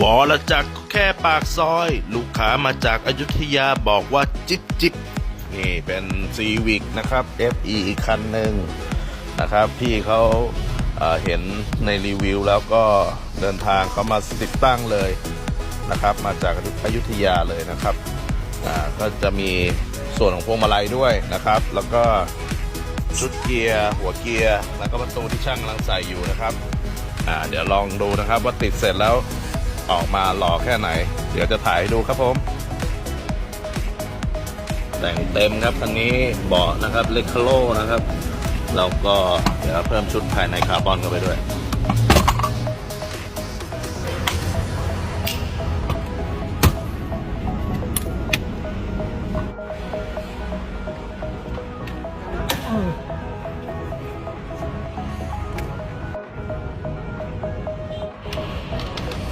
บอละจักรแค่ปากซอย ลูกค้ามาจากอายุทยาบอกว่าจิบจิบนี่เป็นซีวิกนะครับ FE อีกคันหนึ่งนะครับ พี่เขาเอ่อเห็นในรีวิวแล้วก็เดินทางเขามาติดตั้งเลยนะครับ มาจากอายุทยาเลยนะครับอ่าก็จะมีส่วนของพวงมาลัยด้วยนะครับ แล้วก็ชุดเกียร์หัวเกียร์แล้วก็ประตูที่ช่างกำลังใส่อยู่นะครับอ่าเดี๋ยวลองดูนะครับว่าติดเสร็จแล้ว ออกมาหล่อแค่ไหน เดี๋ยวจะถ่ายให้ดูครับผม แต่งเต็มครับคันนี้เบาะนะครับเลคคาโลนะครับแล้วก็เดี๋ยวเพิ่มชุดภายในคาร์บอนเข้าไปด้วย嗯。